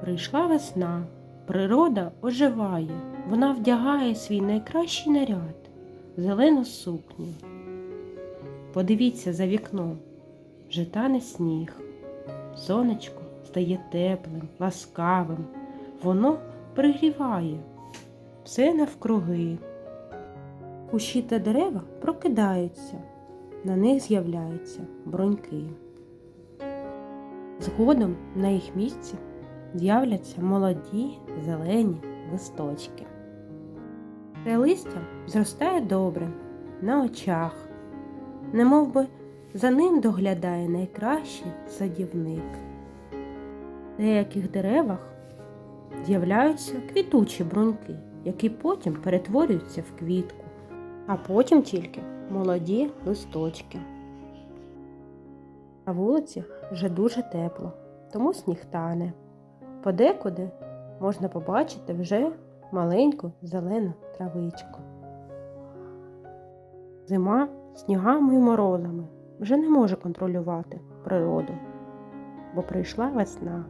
Прийшла весна, природа оживає, вона вдягає свій найкращий наряд зелену сукню. Подивіться за вікном, вже тане сніг. Сонечко стає теплим, ласкавим, воно пригріває все навкруги. Кущі та дерева прокидаються, на них з'являються броньки. Згодом на їх місці з'являться молоді зелені листочки. Те листя зростає добре на очах, немов би за ним доглядає найкращий садівник. В деяких деревах з'являються квітучі бруньки, які потім перетворюються в квітку, а потім тільки молоді листочки. На вулиці вже дуже тепло, тому сніг тане. Подекуди можна побачити вже маленьку зелену травичку. Зима снігами і морозами вже не може контролювати природу, бо прийшла весна.